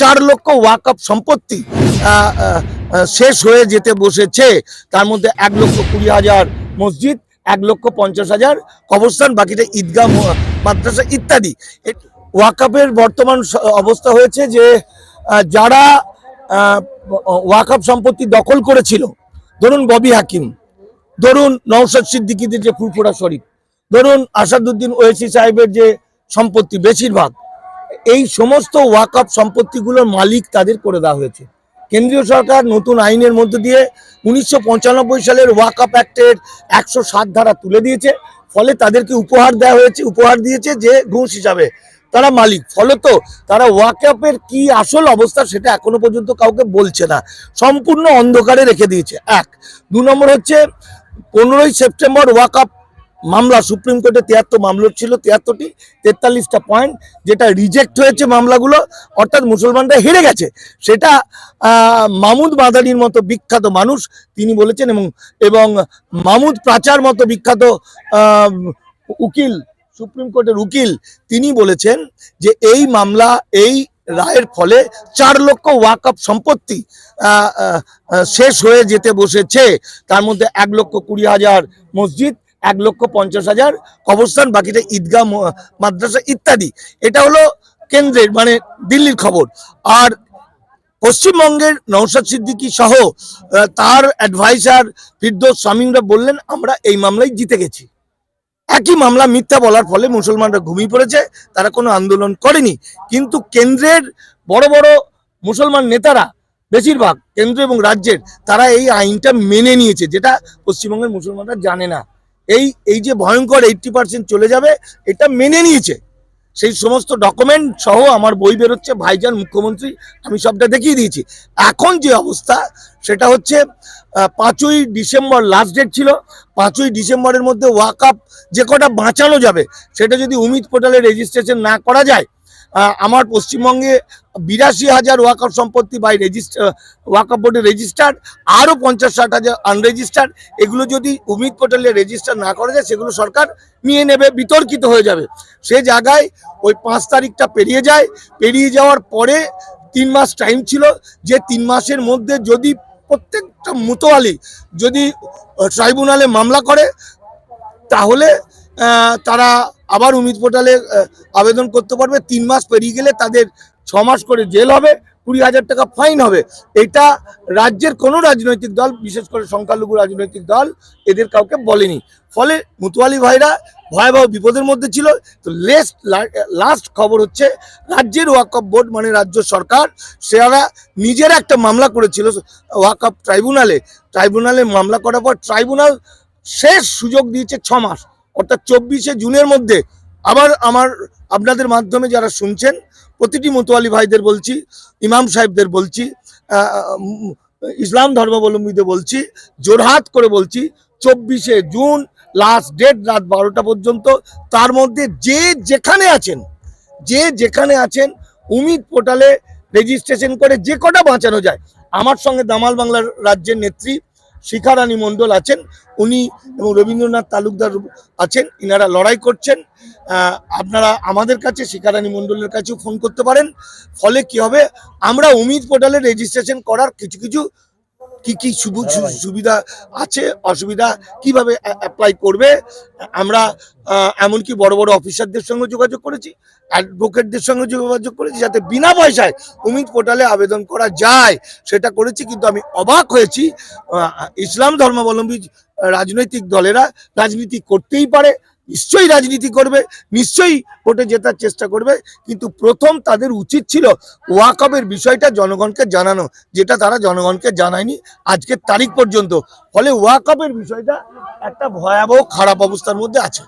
চার লক্ষ ওয়াকআপ সম্পত্তি শেষ হয়ে যেতে বসেছে। তার মধ্যে এক লক্ষ কুড়ি হাজার মসজিদ, এক লক্ষ পঞ্চাশ হাজার কবরস্থান, বাকিটা ঈদগাহ মাদ্রাসা ইত্যাদি। ওয়াকআপের বর্তমান অবস্থা হয়েছে যে যারা ওয়াকআপ সম্পত্তি দখল করেছিল, ধরুন ববি হাকিম, ধরুন নওশাদ সিদ্দিকিদের যে ফুরফুরা শরীফ, ধরুন আসাদুদ্দিন ওয়েসি সাহেবের যে সম্পত্তি বেশিরভাগ এই সমস্ত ওয়াকআপ সম্পত্তিগুলোর মালিক তাদের করে দেওয়া হয়েছে। কেন্দ্রীয় সরকার নতুন আইনের মধ্য দিয়ে উনিশশো পঁচানব্বই সালের ওয়াকআপ অ্যাক্টের একশো সাত ধারা তুলে দিয়েছে। ফলে তাদেরকে উপহার দেওয়া হয়েছে, উপহার দিয়েছে যে ঘুষ হিসাবে। তারা মালিক, ফলত তারা ওয়াকআপের কি আসল অবস্থা সেটা এখনও পর্যন্ত কাউকে বলছে না। সম্পূর্ণ অন্ধকারে রেখে দিয়েছে। এক, দু নম্বর হচ্ছে, পনেরোই সেপ্টেম্বর ওয়াকআপ মামলা, সুপ্রিম কোর্টে তিয়াত্তর মামলা ছিল, তিয়াত্তরটি, তেতাল্লিশটা পয়েন্ট যেটা রিজেক্ট হয়েছে মামলাগুলো, অর্থাৎ মুসলমানরা হেরে গেছে। সেটা মামুদ মাদানির মতো বিখ্যাত মানুষ, তিনি বলেছেন, এবং এবং মামুদ প্রাচার মতো বিখ্যাত উকিল, সুপ্রিম কোর্টের উকিল, তিনি বলেছেন যে এই মামলা, এই রায়ের ফলে চার লক্ষ ওয়াকআপ সম্পত্তি শেষ হয়ে যেতে বসেছে। তার মধ্যে এক লক্ষ কুড়ি হাজার মসজিদ এক লক্ষ পঞ্চাশ হাজার কবরস্থান, বাকিটা ঈদগাহ মাদ্রাসা ইত্যাদি। এটা হলো কেন্দ্রের মানে দিল্লির খবর। আর পশ্চিমবঙ্গের নৌসাদ সিদ্দিকী সহ তার অ্যাডভাইসার ফিরদোস শামীমরা বললেন, আমরা এই মামলায় জিতে গেছি। একই মামলা মিথ্যা বলার ফলে মুসলমানরা ঘুমিয়ে পড়েছে, তারা কোনো আন্দোলন করেনি। কিন্তু কেন্দ্রের বড় বড় মুসলমান নেতারা, বেশিরভাগ কেন্দ্র এবং রাজ্যের, তারা এই আইনটা মেনে নিয়েছে, যেটা পশ্চিমবঙ্গের মুসলমানরা জানে না। এই এই যে ভয়ঙ্কর এইটটি পার্সেন্ট চলে যাবে, এটা মেনে নিয়েছে। সেই সমস্ত ডকুমেন্ট সহ আমার বই বেরোচ্ছে, ভাইজান, মুখ্যমন্ত্রী, আমি সবটা দেখিয়ে দিয়েছি। এখন যে অবস্থা, সেটা হচ্ছে পাঁচই ডিসেম্বর লাস্ট ডেট ছিল, পাঁচই ডিসেম্বরের মধ্যে ওয়াক আপ যে কটা বাঁচানো যাবে, সেটা যদি উমিদ পোর্টালে রেজিস্ট্রেশন না করা যায় আমার পশ্চিমবঙ্গে বিরাশি হাজার ওয়াকআপ সম্পত্তি বাই রেজিস্টার ওয়াকআপ বোর্ডে রেজিস্টার্ড আরও পঞ্চাশ ষাট হাজার আনরেজিস্টার্ড এগুলো যদি উমিদ পোর্টালে রেজিস্টার না করা যায়, সেগুলো সরকার নিয়ে নেবে, বিতর্কিত হয়ে যাবে। সে জায়গায় ওই পাঁচ তারিখটা পেরিয়ে যায়, পেরিয়ে যাওয়ার পরে তিন মাস টাইম ছিল, যে তিন মাসের মধ্যে যদি প্রত্যেকটা মুতোয়ালি যদি ট্রাইব্যুনালে মামলা করে, তাহলে তারা আবার উমিদ পোর্টালে আবেদন করতে পারবে। তিন মাস পেরিয়ে গেলে তাদের ছ মাস করে জেল হবে, কুড়ি হাজার টাকা ফাইন হবে। এটা রাজ্যের কোনো রাজনৈতিক দল, বিশেষ করে সংখ্যালঘু রাজনৈতিক দল, এদের কাউকে বলেনি। ফলে মুতুয়ালি ভাইরা ভয়াবহ বিপদের মধ্যে ছিল। তো লেস্ট লাস্ট খবর হচ্ছে, রাজ্যের ওয়াকফ বোর্ড মানে রাজ্য সরকার সেরা নিজের একটা মামলা করেছিল ওয়াকফ ট্রাইব্যুনালে। ট্রাইব্যুনালে মামলা করার পর ট্রাইব্যুনাল শেষ সুযোগ দিয়েছে ছ মাস। অর্থাৎ চব্বিশে জুনের মধ্যে আবার আমার আপনাদের মাধ্যমে যারা শুনছেন, প্রতিটি মতোয়ালি ভাইদের বলছি, ইমাম সাহেবদের বলছি ইসলাম ধর্মাবলম্বীদের বলছি জোরহাত করে বলছি, চব্বিশে জুন লাস্ট ডেট রাত বারোটা পর্যন্ত, তার মধ্যে যে যেখানে আছেন, যে যেখানে আছেন, উমিদ পোর্টালে রেজিস্ট্রেশন করে যে কটা বাঁচানো যায়, আমার সঙ্গে দামাল বাংলার রাজ্যের নেত্রী শিখা মন্ডল আছেন, উনি এবং রবীন্দ্রনাথ তালুকদার আছেন, ইনারা লড়াই করছেন। আপনারা আমাদের কাছে শিখা রানী মণ্ডলের কাছেও ফোন করতে পারেন। ফলে কি হবে? আমরা উমিদ পোর্টালে রেজিস্ট্রেশন করার কিছু কিছু কি কি সুবিধা আছে অসুবিধা কীভাবে অ্যাপ্লাই করবে? আমরা এমনকি বড় বড় অফিসারদের সঙ্গে যোগাযোগ করেছি অ্যাডভোকেটদের সঙ্গে যোগাযোগ করেছি যাতে বিনা পয়সায় উমিদ পোর্টালে আবেদন করা যায়। সেটা করেছি কিন্তু আমি অবাক হয়েছি। ইসলাম ধর্মাবলম্বী রাজনৈতিক দলেরা রাজনীতি করতেই পারে নিশ্চয়ই রাজনীতি করবে, নিশ্চয়ই ভোটে জেতার চেষ্টা করবে, কিন্তু প্রথম তাদের উচিত ছিল ওয়াকবের বিষয়টা জনগণকে জানানো, যেটা তারা জনগণকে জানায়নি আজকের তারিখ পর্যন্ত। ফলে ওয়াকবের বিষয়টা একটা ভয়াবহ খারাপ অবস্থার মধ্যে আছে।